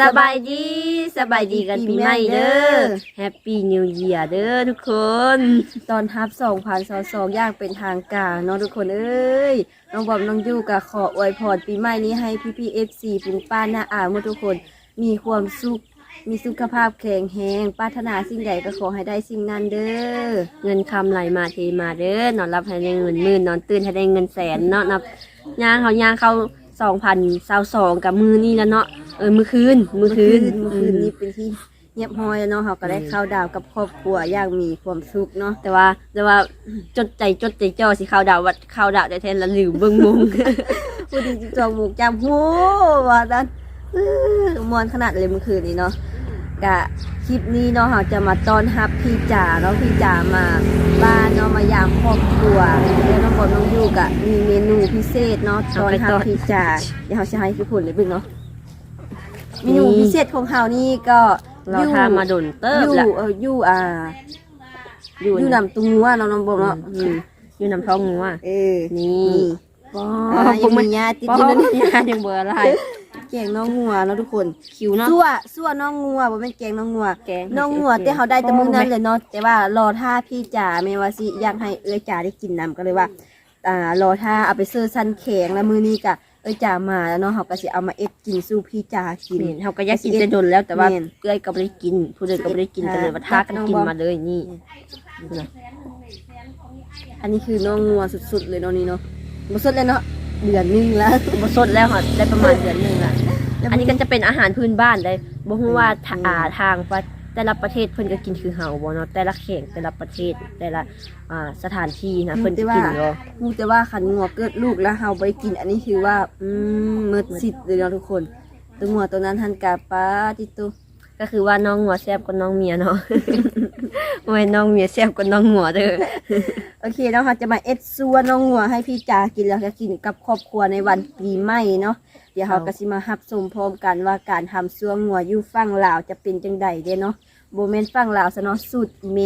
สบายดีสบายดีกันปีใหม่เด้อแฮปปี้นิวเยียเด้อทุกคนตอนทับ2022อย่างเป็นทางการเนาะทุกคนเอ้ยน้องบอมน้องยูก็ขออวยพรปีใหม่นี้ให้พี่พี่เอฟซีปุ้งป้าหน้าอาหมดทุกคนมีความสุขมีสุขภาพแข็งแรงปรารถนาสิ่งใดก็ขอให้ได้สิ่งนั้นเด้อ เงินคำไหลมาเทมาเด้อ นอนรับให้ได้เงินหมื่น นอนตื่นให้ได้เงินแสนเนาะนับย่างเขาย่างเขา สองพันสาวสองกับมือนี่แล้วเนาะเออมือคืนมือคืนเมื่อคืนนี้เป็นที่เงียบห้อยแล้วเนาะเขาก็ได้เข้าดาวกับครอบครัวอย่างมีความสุขเนาะ แต่ว่าแต่ว่าจดใจจดใจจ่อสิเข้าวดาววัดเข้าวดาวได้แทนละหลิวเบิ่งมุงพูดดีจจองหมูกจำโหว่านั้นอื้อมวนขนาดเลยเมื่อคืนนี้เนาะ กะคลิปนี้เนาะเราจะมาต้อนรับพี่จ๋าเนาะพี่จ๋ามาบ้านเนาะมายามครอบครัวแล้วน้องบอลน้องยูกะมีเมนูพิเศษเนาะต้อนรับพี่จ๋าเดี๋ยวเขาจะให้พี่ผลเลยเบึงเนาะเมนูพิเศษของเขานี่ก็เราทามาดนเติบยู่ละเอออยู่อ่าอยู่นำตุงว่าเนาะน้องบอลเนาะอยู่นำท้องงัวเออนี่ป้ออ๋อยังมีญาติติดป้ออยู่นั่นยายังเบอร์อะไร แกงน้องงัวเนาะทุกคนคิวเนาะ ซั่วซั่วน้องงัวบ่แม่นแกงน้องงัวแกงน้องงัวแต่เขาได้แต่มื้อนั้นเลยเนาะแต่ว่ารอท่าพี่จ๋าแม่ว่าสิอยากให้เอ้ยจ๋าได้กินน้ำก็เลยว่าอ่ารอท่าเอาไปเซอร์ซันแข็งแล้วมื้อนี้ก็เอ้ยจ๋ามาแล้วเนาะเขาก็สิเอามาเอ็ดกินสู่พี่จ๋ากินเห็นเขาก็อยากกินจะดนแล้วแต่ว่าแม่นเกลือยก็ไม่ได้กิน ผู้ใดก็ไม่ได้กินค่ะ ก็เลยว่าทากันกินมาเลยนี่นะอันนี้คือน้องงัวสุดๆเลยเนาะนี่เนาะบ่สดเลยเนาะ เดือนหนึงแล้วบสดแล้วค่ะได้ประมาณเดือนหนึ่งละอันนี้ก็จะเป็นอาหารพื้นบ้านได้บ่ฮู้ว่าทาอ่าทางประแต่ละประเทศเพิ่นก็กินคือเฮาบ่เนาะแต่ละเขตแต่ละประเทศแต่ละอ่าสถานที่นะเพิ่นจะกินเนาะพูดแต่ว่าขันงัวเกิดลูกแล้วเฮาบ่ไปกินอันนี้คือว่าอืมเมิดสิทธิ์เลยเนาะทุกคนตัวงัวตัวนั้นทันกาป้าติตุ ก็คือว่าน้องหัวแซบกว่าน้องเมียเนาะ ไม่น้องเมียแซบกว่าน้องหัวเด้อ โอเคเนาะค่ะจะมาเอ็ดซัวน้องงัวให้พี่จากินแล้วก็กินกับครอบครัวในวันปีใหม่เนาะ เดี๋ยวเราก็สิมาฮับสมพร้อมกันว่าการทำซัวงัวอยู่ฝั่งลาวจะเป็นจังใดเด้เนาะ โบเมนฝั่งลาวซะเนาะสุดเม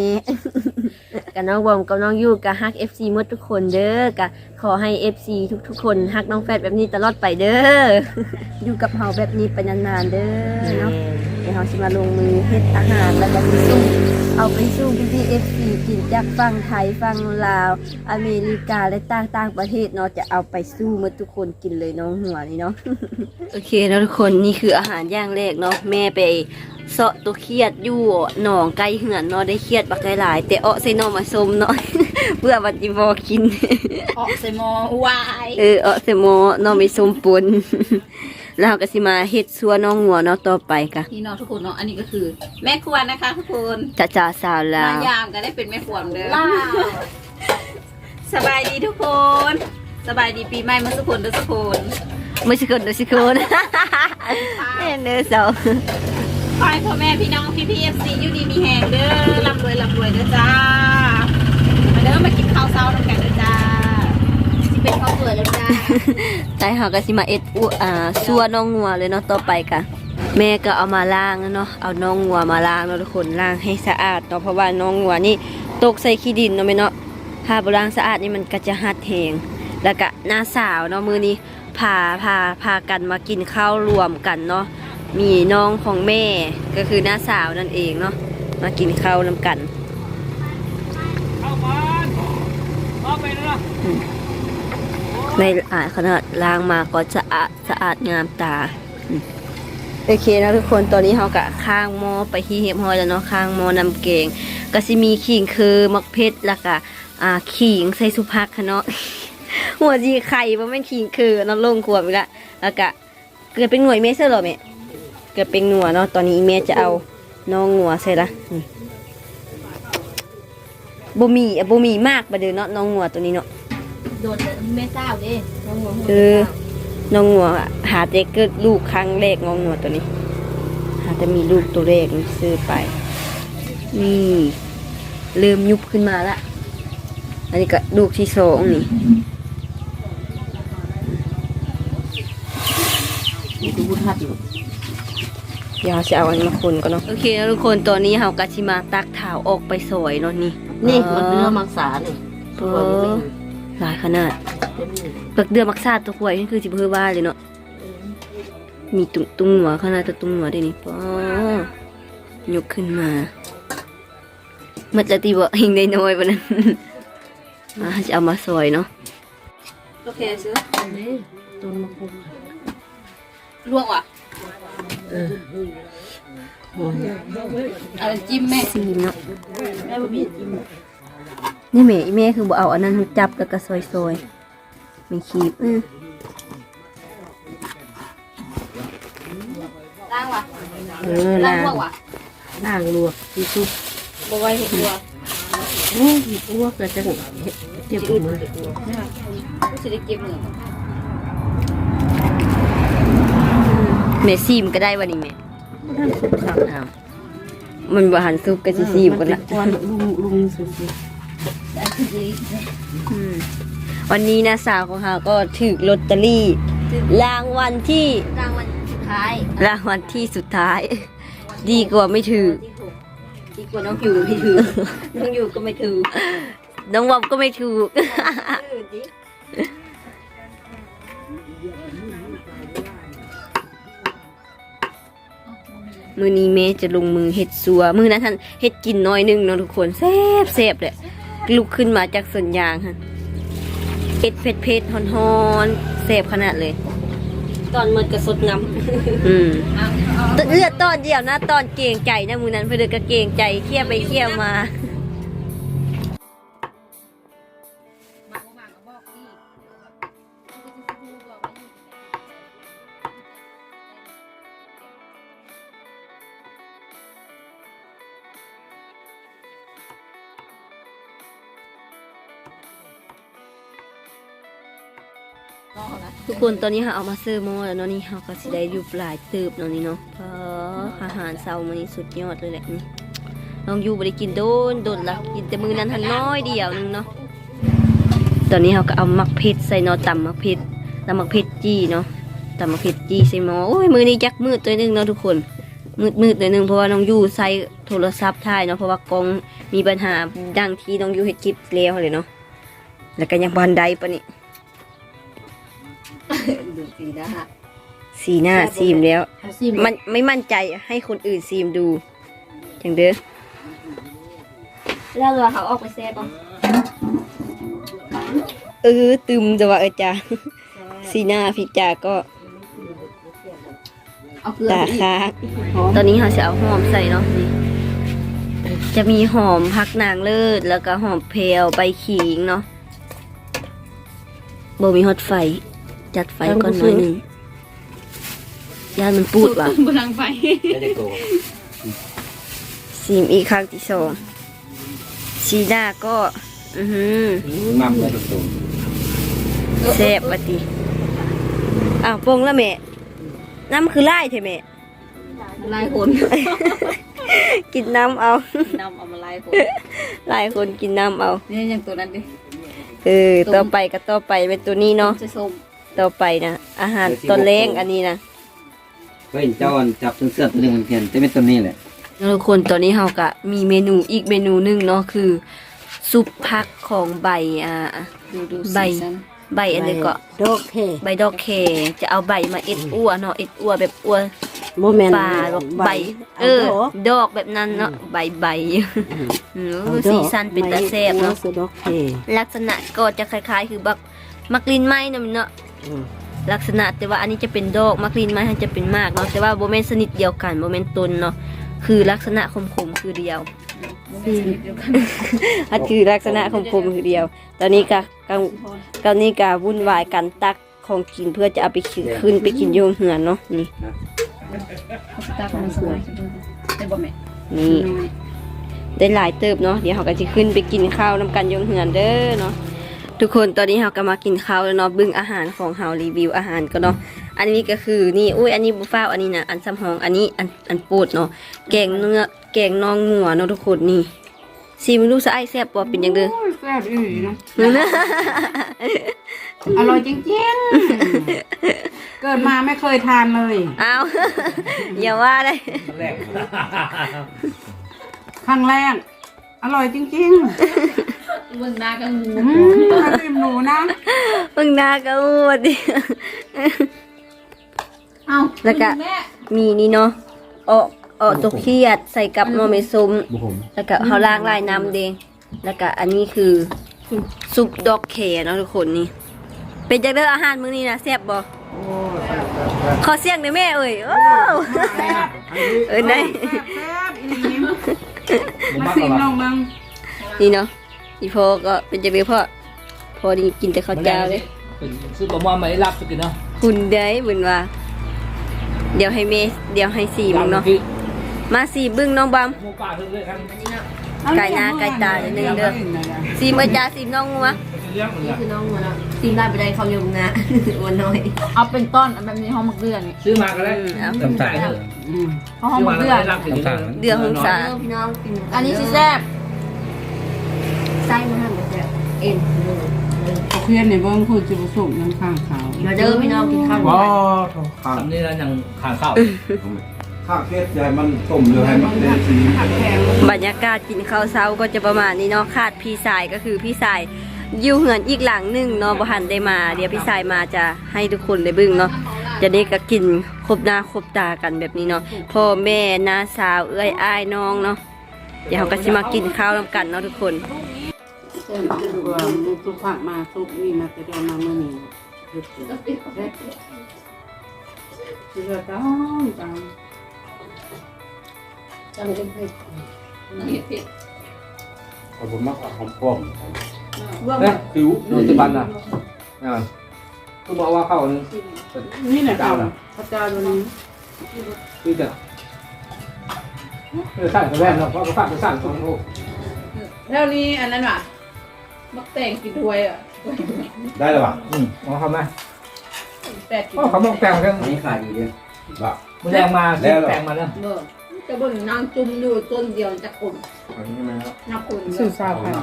กับน้องบอมกับน้องยูกับฮัก FC หมดทุกคนเด้อกับขอให้ FC ทุกๆ คนฮักน้องแฟดแบบนี้ตลอดไปเด้ออยู่กับเฮาแบบนี้ไปนานๆเด้อเนาะเดี๋ยวเราสิมาลงมือเฮ็ดอาหารแล้วก็ไปสู้เอาไปสู้พี่พีเอฟซีกินจากฝั่งไทยฝั่งลาว อเมริกาและต่างๆประเทศเนาะจะเอาไปสู้เมื่อทุกคนกินเลยน้องหัวนี่เนาะโอเคแล้วทุกคนนี่คืออาหารอย่างแรกเนาะแม่ไป เสาะตัวเครียดอยู่หนองไก่เหือนเนาะได้เครียดบักหลายๆแต่เอาใส่หนอมาส้มเนาะ เพื่อวันจิบอกิน ออกใส่หมอวายเออเอาใส่หม้อหนอไม่ส้มปน แล้วเราก็สิมาเฮ็ดซัวน้องหัวเนาะต่อไปกะพี่น้องทุกคนเนาะอันนี้ก็คือ แม่ครัวนะคะ ทุกคนจะจ่าสาวลามาว ยามกันได้เป็นแม่ครัวเหมือนเด้อสบายดีทุกคน สบายดีปีใหม่มาสุกคนเด้อสุกคน ไม่ใช่คนเดียวสิคน เอ็นเด้อสาว ขอให้พ่อแม่พี่น้องพี่พีเอฟซีอยู่ดีมีแหงเด้อร่ำรวยร่ำรวยเด้อจ้า มาเด้อมากินข้าวเช้าน้ำกันเด้อจ้าสิเป็นข้าวเปื่อยแล้วจ้าใจเฮาก็สิมาเอ็ดอุอ่าซัวน้องงัวเลยเนาะต่อไปกะแม่ก็เอามาล้างเนาะเอาน้องงัวมาล้างเนาะทุกคนล้างให้สะอาดเนาะเพราะว่าน้องงัวนี่ตกใส่ขี้ดินเนาะแม่เนาะถ้าบ่ล้างสะอาดนี่มันก็จะหัดแหงแล้วก็หน้าสาวเนาะมื้อนี้พาพาพากันมากินข้าวรวมกันเนาะ มีน้องของแม่ก็คือน้าสาวนั่นเองเนาะมากินข้าวนำกันในอาดขนาดล้างมาก็จะอาดสะอาดงามตาอืมโอเคนะทุกคนตอนนี้เขากะข้างหม้อไปที่เห็บหอยแล้วเนาะข้างหม้อนำเกงก็สิมีขิงคือมักเพชรแล้วก็อ่าขิงใส่สุภักค่ะเนาะหัวจีไข่ว่าไม่นขิงคือเน้องลงขวบอีกและแล้วก็เกิดเป็นหน่วยเมสเซอร์หรอแม่ เกิดเป็นหน่วยเนาะตอนนี้แม่จะเอาน้องหัวใส่ละอืมบ่มีอะบ่มีมากประเดี๋ยวเนาะน้องหัวตัวนี้เนาะโดดแม่เศร้าเด้น้องหัวหัวเออน้องงัวอะหาแต่เกิดลูกครั้งแรกน้องงัวตัวนี้ หาแต่มีลูกตัวแรกนี่ซื้อไปนี่เริ่มยุบขึ้นมาละอันนี้ก็ลูกที่สองนี่นี่ดูบุญทัดอยู่ เดี๋ยวเราจะเอาอันมาคนก่อนเนาะ โอเคแล้วทุกคนตอนนี้เรากะชิมาตักถาวออกไปสวยเนาะนี่นี่มันเนื้อมังสาเนี่ยเออหลายขนาดเปลือกเดือมักซาดตัวข่วยนี่คือจิบเพื่อว่าเลยเนาะ มีตุ้งตุ้งหัวขนาดตัวตุ้งหัวได้นี่ป้อยกขึ้นมาเมื่อจะตีบ่หิงได้น้อยปะนั้นอ่าจะเอามาซอยเนาะ โอเคซื้อต้นมะพร้าวลวกว่ะ อะไรจิ้มแม่ซีมเนาะแม่บะหมี่จิ้มนี่แม่แม่คือบ่เอาอันนั้นจับแล้วก็ซอยซอยๆม่คีบอือล้างวะเออล้างวะล้างลวกที่ซุปบ่ไว้เห็ดลวกโอ้ยลวกก็จะเจ็บมือรู้สึกได้เก็บเหมือน แม่ซีมก็ได้วันนี้แม่ท่านสุกครับอ้าวมันบ่หันซุปก็สิซีมกันละก่อนลุงลุงสุดอืมวันนี้นะสาวของเราก็ถูกลอตเตอรี่ รางวัลที่รางวัลสุดท้ายรางวัลที่สุดท้าย ดีกว่าไม่ถือดีกว่าน้องอยู่ไม่ถือน้องอยู่ก็ไม่ถือน้องวอมก็ไม่ถูก มือนี้เมจะลงมือเห็ดสัว มือนั้นท่านเห็ดกินน้อยหนึงเนาะทุกคนแซ่บแซ่บเลยลุกขึ้นมาจากสวนยางฮะเห็ดเผ็ดเผ็ดๆฮอนฮอนๆแซ่บขนาดเลย ตอนมันกระสดน้ำอืมเลือดตอนเดียวนะตอนเก่งใจนะมือนั้นเพื่อนก็เก่งใจเคี่ยวไปเคี่ยวมา ทุกคนตอนนี้ค่ะเอามาเสิร์ฟหม้อแล้วเนาะนี่เขาก็สิได้อยู่ปลายติบเนาะนี่เนาะเพราะอาหารเช้ามันนี้สุดยอดเลยแหละนี่น้องอยู่บ่ได้กินโดนโดนละกินแต่มือนั้นทันน้อยเดียวนึงเนาะตอนนี้เขาก็เอามักเผ็ดใส่เนาะตำมักเผ็ดตำมักเผ็ดจี้เนาะตำมักเผ็ดจี้ใส่หม้อโอ้ยมือนี้จักมืดตัวนึงเนาะทุกคนมืดมืดตัวนึงเพราะว่าน้องอยู่ใส่โทรศัพท์ถ่ายเนาะเพราะว่ากล้องมีปัญหาดังที่น้องอยู่เฮ็ดคลิปแล้วเลยเนาะแล้วก็ยังบานไดปะนี่ ดูสีนะฮะสีหน้าซีมแล้ว ซิมมันไม่มั่นใจให้คนอื่นซีมดูอย่างเด้อแล้วเราเขาออกไปแซ่บป่ะเออตึมแต่ว่าเออจ้าสีหน้าพี่จาก็เอาเกลือตาไปอีกค้างตอนนี้เราจะเอาหอมใส่เนาะนี่จะมีหอมพักนางเลิศแล้วก็หอมเพลวใบขิงเนาะโบมีฮอตไฟ จัดไฟก่อนหน่อยหนึ่งย่านมันปูดว่ะบนทางไฟไม่ได้โกงซีมอีกครั้งที่สองสีหน้าก็ อือหือมั่มเลยตรงแซ่บปะติอ้าวปรุงแล้วแม่ น้ำคือไล่เถอะแม่ลายคน กินน้ำเอานำเอามาลายคนหลายคนกินน้ำเอา นี่อย่างตัวนั้นดิ เออ ต่อไปก็ต่อไปเป็นตัวนี้เนาะจะส้ม ต่อไปนะอาหารตอนเล้งอันนี้นะๆก็เห็นเจ้าอันจับเสื้อตัวหนึงมันเพียนจะเป็นตัวนี้แหละทุกคนตอนนี้เราก็มีเมนูอีกเมนูหนึ่งเนาะคือซุปผักของใบอ่าดูดูใบสีสันใบอันนี้ก็ดอกแค่ใบดอกเค จะเอาใบมาเอ็ดอ้วเนาะเอ็ดอ้วแบบอ้วโมเมนต์ปลาแบบใบ เออ ดอกแบบนั้นเนาะใบใบอืมสีสันเป็นตาแซ่บเนาะดอกแค่ลักษณะก็จะคล้ายๆ คือบักมักลินไม้เนาะมันเนาะ ลักษณะแต่ว่าอันนี้จะเป็นดอกมักลินไม้ทันจะเป็นมากเนาะแต่ว่าโบเมนสนิทเดียวกันโบเมนตนเนาะคือลักษณะคมๆคือเดียวอันคือลักษณะคมๆคือเดียว ตอนนี้ก็กำตอนนี้ก็วุ่นวายกันตักของกินเพื่อจะเอาไปขึ้นขึ้นไปกินโยงเหือนเนาะนี่ตาของสวยเป็นบ่แม่นี่ได้หลายเติบเนาะเดี๋ยวเขาก็จะขึ้นไปกินข้าวน้ำกันยงเหือนเด้อเนาะ ทุกคนตอนนี้เราก็มากินข้าวแล้วเนาะเบึ้งอาหารของเฮารีวิวอาหารก็เนาะอันนี้ก็คือนี่อุ้ยอันนี้บุฟ้าวอันนี้นะอันซ้ำหองอันนี้อันอันโปรดเนาะแกงเนื้อแกงนองงัวเนาะทุกคนนี่ซีมลูกสะไอายแซ่บปอเป็นยังเด้อแซ่บอีหลีนะมื้อนะอร่อยจริงๆ เกิดมาไม่เคยทานเลยเอาอย่าว่าเลยแรกครั้งแรก อร่อยจริงมึงหน้ากับงูๆอืมไอติมหนูนะมึงนากระอูดดิ เอาแล้วก็ แม่มีนี่เนาะออกออกตัวเครียดใส่กับหน่อไม้ส้มบุผมแล้วก็เขาล้างลายน้ำเดงแล้วก็อันนี้คือซุปดอกแคเนาะทุกคนนี่ เป็นจังเด้ออาหารมื้อนี้นะแซ่บบ่ขอเสียงหน่อยแม่เอ้ยโอ้เอ้ยได้แซ่บอีหลี มาซิมลองเบิ่งนี่เนาะอีพ่อก็เป็นจังเด้อพ่อพ่อนี่กินแต่ข้าวเจ้าเลย เป็นซื้อประมาณไม่ได้รับสักทีเนาะคุณได้เบิ่นว่า เดี๋ยวให้เมเดี๋ยวให้สีมึงเนาะคือมาสีบึ้งน้องบำหมูป่าเพิ่งเลยครับ ไก่หน้าไก่ตาเดี๋ยวหนึงเด้อ สีมาจ้าสีน้องงัว เลี้ยงเหมือนนี่คือน้องมันเนาะซิมได้ไปได้เขาเรียกงาวันน้อยเอาเป็นต้นอันแบบนี้ห้องมักเดือนนี่ซื้อมาก็ได้อืมเอาจำจ่ายเถอะอืมห้องซื้อมัมากก็เดือนได้รับเดือหงสา เออพี่น้องกินอันนี้สิแซ่บไส้มันทำแบบเอ็นเอาเพียนในเบิ่งพูดจะผสมน้ำข้างขาวมาเด้อพี่น้องกินข้าวว้ากันข้างทำนี่แล้วยังขาข้าวข้างเพชรใหญ่มันต้มหรือให้มันเป็นสีผักแพงบรรยากาศกินข้าวเช้าก็จะประมาณนี้เนาะขาดพี่สายก็คือพี่สาย อยู่เหือนอีกหลังหนึ่งเนาะบ่หันได้มา เดี๋ยวพี่สายมาจะให้ทุกคนได้บึ้งเนาะจะได้ก็กินครบหน้าครบตากันแบบนี้เนาะพ่อแม่น้าสาวเอ้ยอ้ายน้องเนาะเดี๋ยวเขาก็สิมากินข้าวนำกันเนาะทุกคนเส้นคือว่าซุปผักมาซุปนี่มาแต่เดียวมาเมื่อนี้เฮ็ดสิเฮ็ดสิว่าจังจังเอาผมมักหอมป้อม เนี่ยผิวโดนตะบันอะอ่าก็บอกว่าเข้านึงนี่แหละค่ะพระเจ้าตัวนี้คือจะเออสั่งกับแว่นเนาะเพราะเขาสั่งไปสั่งสองโลแล้วนี่อันนั้นว่ะมักแต่งกินถ้วยอะได้หรือเปล่าอืมเอาเข้ามาแปดกินเพราะเขาบอกแต่งเรื่องอันนี้ขายดีเลยบ้ามันแรงมาซื้อแต่งมาเนี่ยเบอร์จะเบิ่งนางจุ่มอยู่ต้นเดียวจะกุ่นอันนี้ไหมครับนักกุ่นสื่อสารค่ะ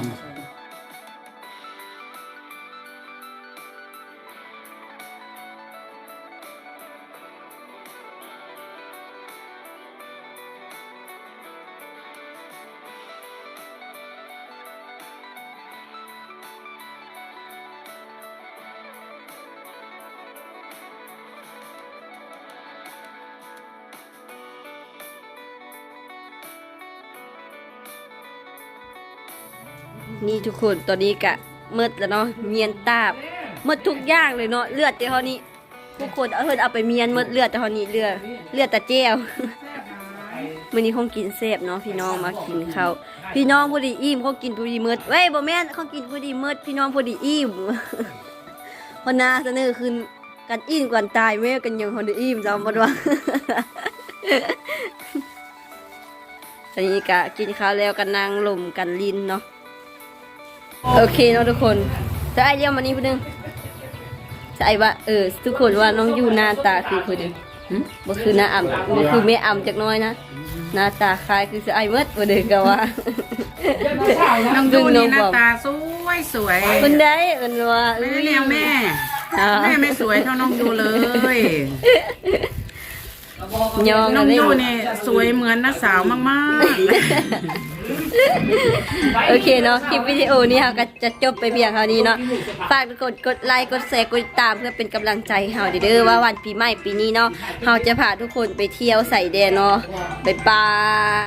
นี่ทุกคนตอนนี้กะมืดแล้วเนาะเมียนตาบมืดทุกอย่างเลยเนาะเลือดแต่เท่านี้ทุกคนเอาเพิ่นเอาไปเมียนมืดเลือดแต่เท่านี้เลือดเลือดแต่เจียวมื้อนี้คงกินแซ่บเนาะพี่น้องมากินข้าวพี่น้องผู้ดีอิ่มเขากินผู้ดีมืดเว้ยบ่แม่นเขากินผู้ดีมืดพี่น้องผู้ดีอิ่มพอนาเสนอคืนกันอิ่มกันตายแม่กันยังเขาได้อิ่มจำบ่ว่าตอนนี้กะกินข้าวแล้วกันนางลมกันลินเนาะ โอเคเนาะทุกคนจะไอเรียกมานี่พูดนึงจะไอว่า เออ ทุกคนว่าน้องยูหน้าตาคือคนนึงบ่คือหน้าอ่ำบ่คือแม่อ่ำจักหน้อยนะหน้าตาคล้ายคือจะไอเมื่อบ่เด้ก็ว่าน้องดูนี่หน้าตาสวยสวยคนใดเอิ้นว่าไม่ได้เลี้ยงแม่อ่าแม่ไม่สวยเท่าน้องยูเลย ยองน้องอะไรยูนี่สวยเหมือนน้าสาวมากโอเคเนาะคลิปวิดีโอนี้เราก็จะจบไปเพียงเท่านี้เนาะฝากกดกดไลค์กดแชร์กดติดตามเพื่อเป็นกำลังใจให้เราเด้อว่าวันปีใหม่ปีนี้เนาะเราจะพาทุกคนไปเที่ยวใส่แดนเนาะบ๊ายบาย